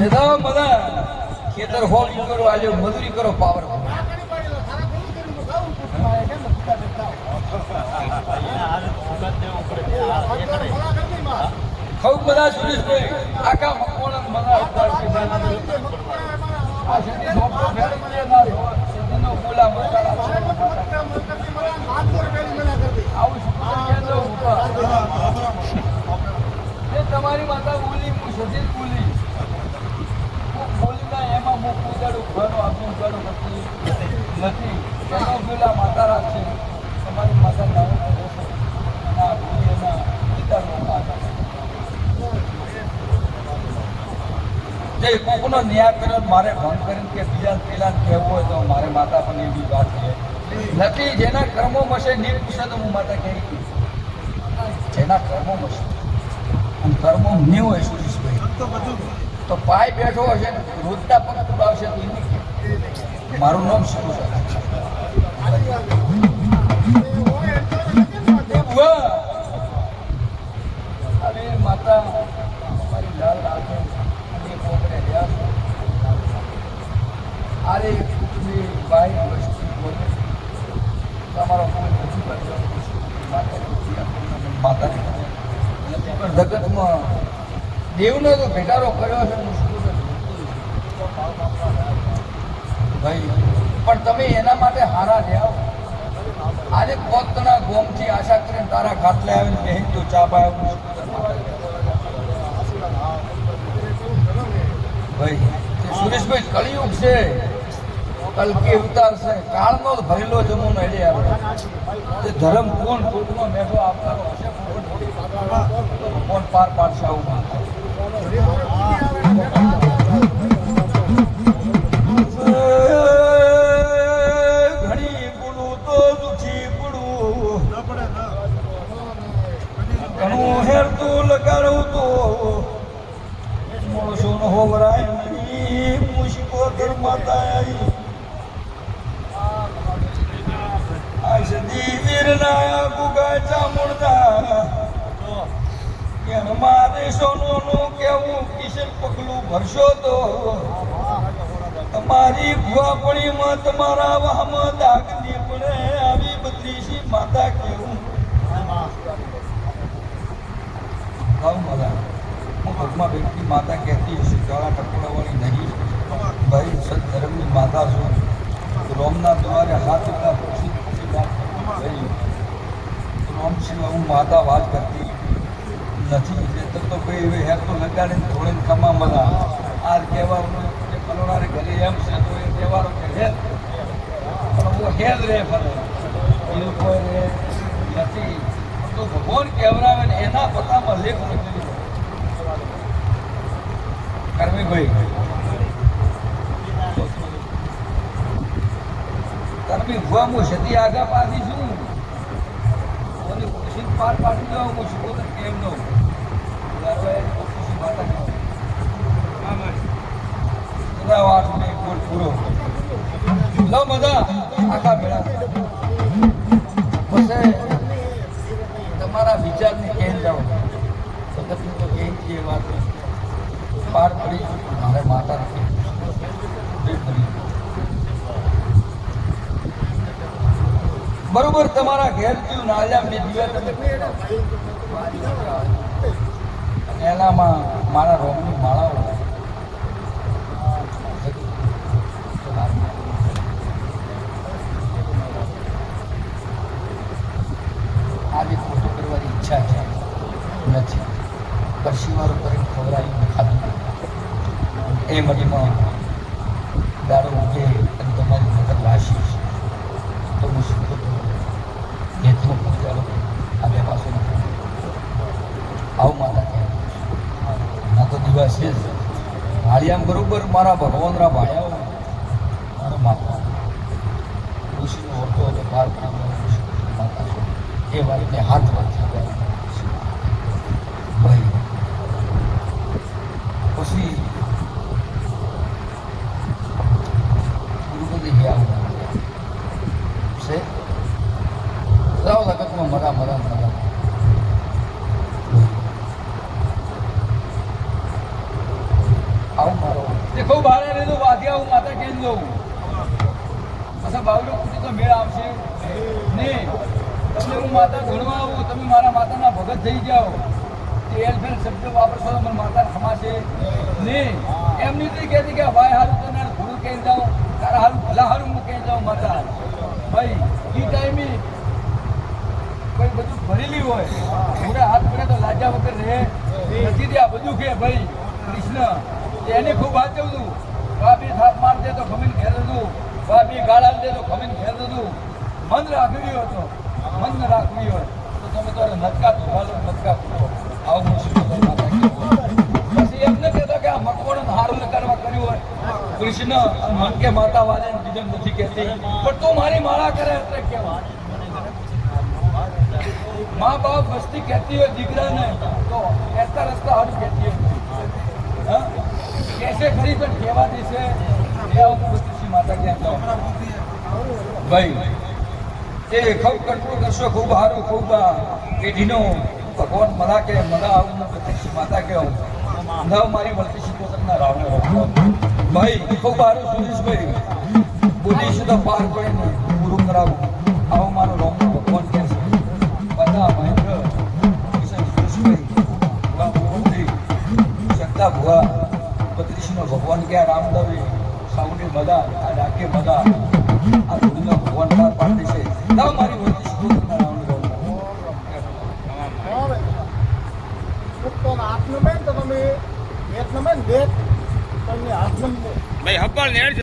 દાદા બધા ખેતર હોલ કરો આજે મજૂરી કરો પાવર ખૂબ બધા સુરેશભાઈ આખા મકોણા બધા આ બોલા મસાલા આવું શું કેન્દ્ર ઉપર એ તમારી માતા બોલી હું સજીત બોલી હું બોલીના એમાં હું કોઈ દાડો ઘરનો આપણું ઘરનો નથી નથી એનો પેલા માતા રાખશે તમારી માતા નામ રહેશે અને આ બોલી એના પિતાનો માતા જે ન્યાય કર્યો મારે ફોન કરીને કે બીજા પેલા કહેવું હોય તો મારે માતા પણ એવી વાત છે. નથી જેના કર્મો મશે નિર્પુષે તો હું માતા કહી જેના કર્મો મશે અને કર્મો નહીં હોય સુરેશભાઈ તો પાય બેઠો હશે ને રોજના પગ આવશે તો એની મારું નામ શું છે એ બુઆ, અરે માતા મારી લાલ રાખે અને પોતરે રહ્યા છે. અરે કુટુંબી ભાઈ વસ્તી બોલે તમારો કોઈ નથી બન્યો. માતા નથી આપણને માતાને નથી પણ જગતમાં દેવનો તો ભેટારો કર્યો છે ભાઈ, પણ તમે એના માટે હારા રહ્યા આજે પોતના ગોમથી આશા કરીને તારા ખાટલે આવીને બહેન તો ચા પાયો ભાઈ સુરેશભાઈ કળિયુગ છે. કલકી અવતાર છે કાળનો જ ભરેલો જમુનો એટલે તે ધર્મ કોણ કોટનો મેઘો આપનારો હશે કોણ પાર પાડશે આવું ઘણી બોલું તો દુખી કે મારે સોનું કેવું કિશન પગલું ભરશો તો? તમારી ભુવાપણીમાં તમારા વાહમાં દાગની પડે આવી બત્રીસી માતા કેવું? ભગમાં વ્યક્તિ માતા કહેતી હશે કાળા ટકોડાવાળી નહીં. ભાઈ સદધર્મની માતા છું. રોમના દ્વારે હાથ પૂછી પછી વાત રોમ સિવાય હું માતા વાત કરતી નથી. એટલે તો ભાઈ એવી હેર તો લગાડીને થોડીને ખમા મજા આ કહેવાનું કે પલોણાને ઘરે એમ છે, તો એ કહેવાનું કે હેર પણ હું હેર રે ફરે. એ લોકો રે નથી. તો ભગવાન કહેવરાવે ને એના પતામાં લેખ લખેલી કરમીભાઈ કરમી ભુવા હું સતી આગા પાછી છું. ખુશી પાર પાડી દઉં હું શું બોલે કેમ નો બધા લો મજા, આખા ભેળા પછી તમારા વિચારને કેમ જાઓ? સગતની તો કેમ છે વાત પાર પડી મારે માતા નથી એ કરી. બરોબર, તમારા ઘેર થયું નાળિયા મેં દીવા તમે એનામાં મારા રોગની માળાઓ આજે ખોટું કરવાની ઈચ્છા છે. નથી. પરસીવારો કરીને ખવડાવી ખાધું. એ મડીમાં દારૂ ઉઠે અને તમારી મગજ લાશી છે તો હું શું કરું નેતનો પૂજારો આજે પાછો આવું માતા કહે તો છે. જ હાળિયામ બરોબર મારા ભગવાનરા ભાઈઓ મારા માતા ઋષિનો હતો અને બાર એ વાતને હાથ વાંચી ભાઈ, પછી ગુરુપતિ ગયા. છે? મરા મરા મારા તે ખૂબ ભારે લીધું વાધ્યા હું. જવું તો મેળ આવશે? નહીં. તમને હું માતા આવું, તમે મારા માતાના ભગત થઈ જાઓ. તે શબ્દ વાપરશો તો મને માતા નહીં. એમ નથી કહેતી કે ભાઈ હારું તને ગુરુ કહી જાઉં તારા હારું, ભલા હારું હું કહી જાઉં માતા ભાઈ એ ટાઈમે કોઈ બધું ભરેલી હોય પૂરા હાથ પડે તો લાજા વગર રહે. નથી આ બધું કે, ભાઈ, કૃષ્ણ, એને ખૂબ હાથ છું બાપી થાપ માર દે તો ખમીને ઘેર બાપી ગાળા દે તો ખમીન ખેતો તું મન રાખવી હોય તો મન રાખવી હોય. તો તમે તો નચકા ધોવાલો નચકા ધોવો. આવું. પછી એમ ન કહેતો કે આ મકવાણો હારું કરવા કર્યું હોય. કૃષ્ણ મન કે માતા વાલે બીજે નથી કહેતી. પણ તું મારી માળા કરે એટલે કેવા મા બાપ વસ્તી કહેતી હોય દીકરાને, તો એસતા રસ્તા હારું કહેતી હોય? કહેશે ખરી, પણ કહેવા દેશે. એ હું માતા ક્યાં જાઉં ભાઈ, એ ખૂબ કંટ્રોલ કરશો, ખૂબ સારું, ખૂબ પેઢીનો ભગવાન મરા કે મરા આવું બત્રીસી માતા કે નવ મારી બત્રીસી પોતાના રાવણ ભાઈ, ખૂબ સારું સુધીશભાઈ બોલીશું તો પાર પડીને પૂરું કરાવું. ಅದ